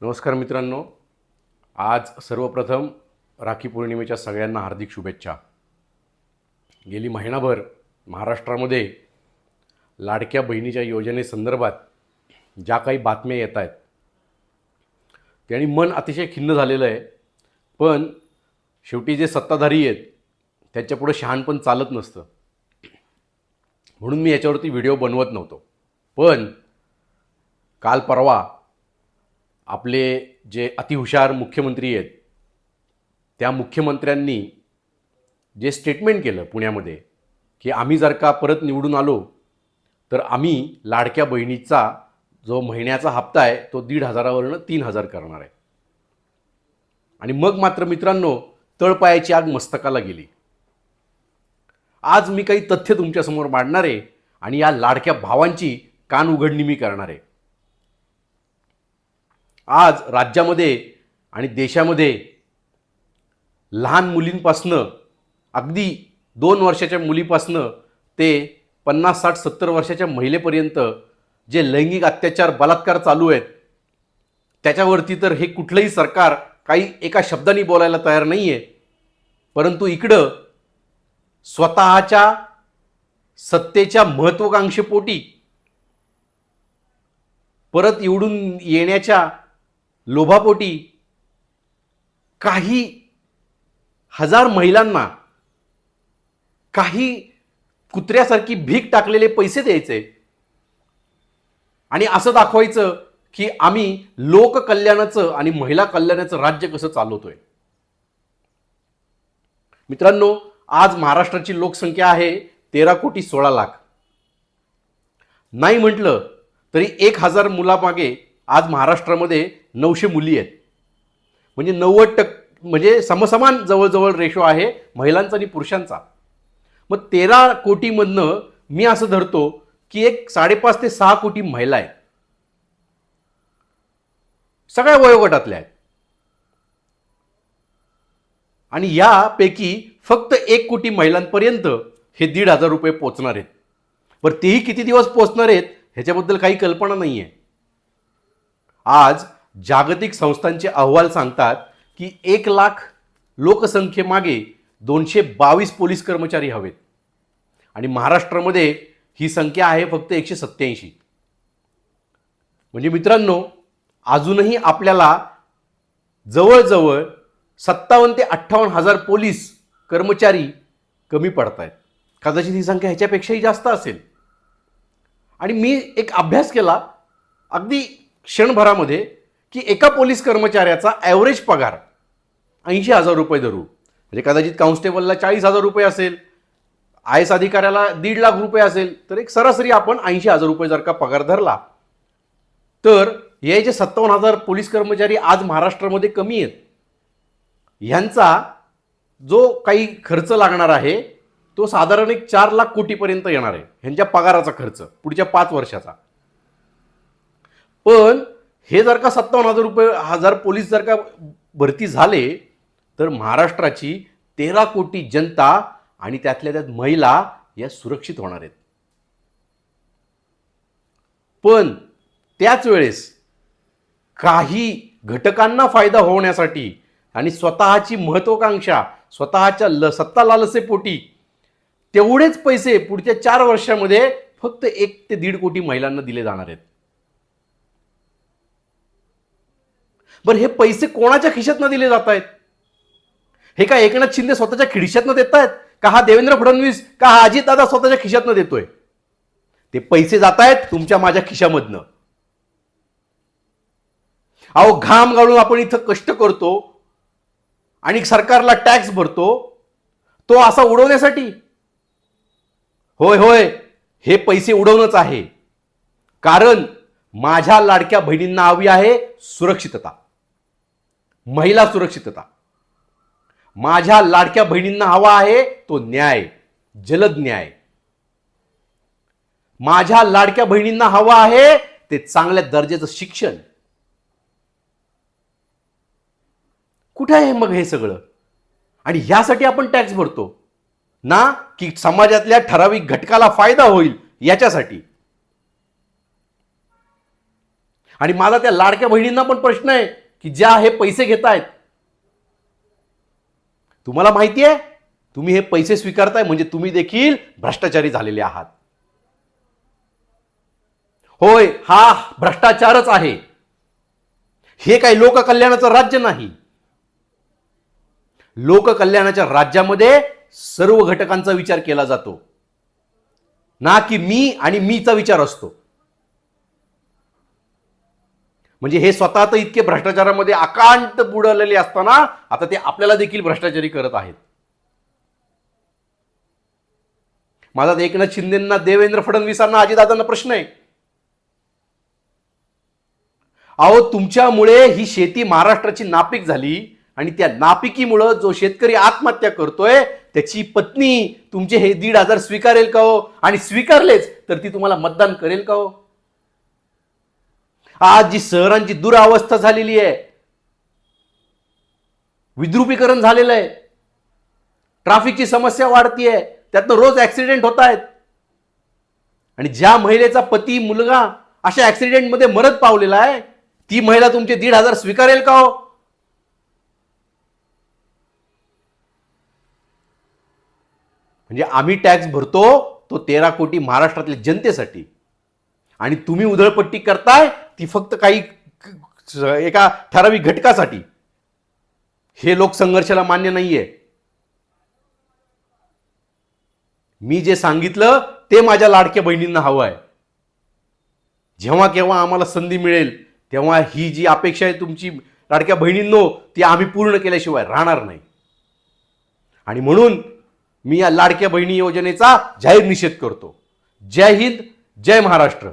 नमस्कार मित्रांनो. आज सर्वप्रथम राखी पौर्णिमेच्या सगळ्यांना हार्दिक शुभेच्छा. गेली महिनाभर महाराष्ट्रामध्ये लाडक्या बहिणीच्या योजनेसंदर्भात ज्या काही बातम्या येत आहेत त्यांनी मन अतिशय खिन्न झालेलं आहे. पण शेवटी जे सत्ताधारी आहेत त्यांच्यापुढं शहाणपण चालत नसतं. म्हणून मी याच्यावरती व्हिडिओ बनवत नव्हतो. पण काल परवा आपले जे अतिहुशार मुख्यमंत्री आहेत त्या मुख्यमंत्र्यांनी जे स्टेटमेंट केलं पुण्यामध्ये की आम्ही जर का परत निवडून आलो तर आम्ही लाडक्या बहिणीचा जो महिन्याचा हप्ता आहे तो दीड हजारावरनं तीन हजार करणार आहे. आणि मग मात्र मित्रांनो तळपायाची आग मस्तकाला गेली. आज मी काही तथ्य तुमच्यासमोर मांडणार आहे आणि या लाडक्या भावांची कान उघडणी मी करणार आहे. आज राज्यामध्ये आणि देशामध्ये लहान मुलींपासनं अगदी दोन वर्षाच्या मुलीपासनं ते पन्नास साठ सत्तर वर्षाच्या महिलेपर्यंत जे लैंगिक अत्याचार बलात्कार चालू आहेत त्याच्यावरती तर हे कुठलंही सरकार काही एका शब्दाने बोलायला तयार नाही आहे परंतु इकडं स्वतःच्या सत्तेच्या महत्त्वाकांक्षेपोटी परत निवडून येण्याच्या लोभापोटी काही हजार महिलांना काही कुत्र्यासारखी भीक टाकलेले पैसे द्यायचे. आणि असं दाखवायचं की आम्ही लोककल्याणाचं आणि महिला कल्याणाचं राज्य कसं चालवतोय. मित्रांनो आज महाराष्ट्राची लोकसंख्या आहे तेरा कोटी सोळा लाख. नाही म्हटलं तरी एक हजार मुलामागे आज महाराष्ट्रामध्ये नऊशे मुली आहेत. म्हणजे नव्वद टक्क म्हणजे समसमान जवळजवळ रेशो आहे महिलांचा आणि पुरुषांचा. मग तेरा कोटीमधनं मी असं धरतो की एक साडेपाच ते सहा कोटी महिला आहेत. सगळ्या वयोगटातल्या आहेत. आणि यापैकी फक्त एक कोटी महिलांपर्यंत हे दीड हजार रुपये पोचणार आहेत. बरं तेही किती दिवस पोचणार आहेत ह्याच्याबद्दल काही कल्पना नाही आहे आज जागतिक संस्थांचे अहवाल सांगतात की एक लाख लोकसंख्येमागे दोनशे बावीस पोलीस कर्मचारी हवेत. आणि महाराष्ट्रामध्ये ही संख्या आहे फक्त एकशे सत्त्याऐंशी. म्हणजे मित्रांनो अजूनही आपल्याला जवळजवळ सत्तावन्न ते अठ्ठावन्न हजार पोलीस कर्मचारी कमी पडत आहेत कदाचित ही संख्या ह्याच्यापेक्षाही जास्त असेल. आणि मी एक अभ्यास केला. अगदी क्षणभरामध्ये की एका पोलीस कर्मचाऱ्याचा ॲव्हरेज पगार ऐंशी हजार रुपये धरू. म्हणजे कदाचित कॉन्स्टेबलला चाळीस हजार रुपये असेल. आय एस अधिकाऱ्याला दीड लाख रुपये असेल. तर एक सरासरी आपण ऐंशी हजार रुपये जर का पगार धरला तर हे जे सत्तावन्न हजार पोलीस कर्मचारी आज महाराष्ट्रामध्ये कमी आहेत ह्यांचा जो काही खर्च लागणार आहे तो साधारण एक चार लाख कोटीपर्यंत येणार आहे. ह्यांच्या पगाराचा खर्च पुढच्या पाच वर्षाचा. पण हे जर का सत्तावन्न हजार रुपये हजार पोलीस जर का भरती झाले तर महाराष्ट्राची तेरा कोटी जनता आणि त्यातल्या त्यात महिला या सुरक्षित होणार आहेत. पण त्याच वेळेस काही घटकांना फायदा होण्यासाठी आणि स्वतःची महत्वाकांक्षा स्वतःच्या ल सत्ता लालसेपोटी तेवढेच पैसे पुढच्या चार वर्षामध्ये फक्त एक ते दीड कोटी महिलांना दिले जाणार आहेत. बरं हे पैसे कोणाच्या खिशातनं दिले जात आहेत हे का एकनाथ शिंदे स्वतःच्या खिशातनं देत आहेत का हा देवेंद्र फडणवीस का हा अजितदादा स्वतःच्या खिशातनं देतोय? ते पैसे जात आहेत तुमच्या माझ्या खिशामधनं. अहो घाम गाळून आपण इथं कष्ट करतो आणि सरकारला टॅक्स भरतो तो असा उडवण्यासाठी? होय होय हे पैसे उडवणंच आहे. कारण माझ्या लाडक्या बहिणींना हवी आहे सुरक्षितता. महिला सुरक्षितता. माझ्या लाडक्या बहिणींना हवा आहे तो न्याय जलद न्याय. माझ्या लाडक्या बहिणींना हवा आहे ते चांगल्या दर्जाचं शिक्षण. कुठे आहे मग हे सगळं? आणि ह्यासाठी आपण टॅक्स भरतो. ना? की समाजातल्या ठराविक घटकाला फायदा होईल याच्यासाठी. आणि माझा त्या लाडक्या बहिणींना पण प्रश्न आहे. की ज्या हे पैसे घेत आहेत तुम्हाला माहिती आहे तुम्ही हे पैसे स्वीकारताय म्हणजे तुम्ही देखील भ्रष्टाचारी झालेले आहात. होय हा भ्रष्टाचारच आहे. हे काही लोककल्याणाचं राज्य नाही. लोककल्याणाच्या राज्यामध्ये सर्व घटकांचा विचार केला जातो. ना की मी आणि मीचा विचार असतो. म्हणजे हे स्वतः तर इतके भ्रष्टाचारामध्ये आकांत बुडलेले असताना आता ते आपल्याला देखील भ्रष्टाचारी करत आहेत. माझा एकनाथ शिंदेना देवेंद्र फडणवीसांना अजितदादांना प्रश्न आहे. अहो तुमच्यामुळे ही शेती महाराष्ट्राची नापीक झाली आणि त्या नापिकीमुळं जो शेतकरी आत्महत्या करतोय त्याची पत्नी तुमचे हे दीड हजार स्वीकारेल का हो? आणि स्वीकारलेच तर ती तुम्हाला मतदान करेल का हो? आज जी शहरांची दुरावस्था झालेली आहे विद्रुपीकरण झालेलं आहे ट्रॅफिकची समस्या वाढतीये त्यातनं रोज ऍक्सिडेंट होत आहेत. आणि ज्या महिलेचा पती मुलगा अशा ॲक्सिडेंटमध्ये मरत पावलेला आहे ती महिला तुमचे दीड हजार स्वीकारेल का हो? म्हणजे आम्ही टॅक्स भरतो तो तेरा कोटी महाराष्ट्रातल्या जनतेसाठी. आणि तुम्ही उधळपट्टी करताय ती फक्त काही एका ठराविक घटकासाठी. हे लोकसंघर्षाला मान्य नाहीये. मी जे सांगितलं ते माझ्या लाडक्या बहिणींना हवं आहे जेव्हा केव्हा आम्हाला संधी मिळेल तेव्हा ही जी अपेक्षा आहे तुमची लाडक्या बहिणींनो ती आम्ही पूर्ण केल्याशिवाय राहणार नाही. आणि म्हणून मी या लाडक्या बहिणी योजनेचा जाहीर निषेध करतो. जय हिंद जय महाराष्ट्र.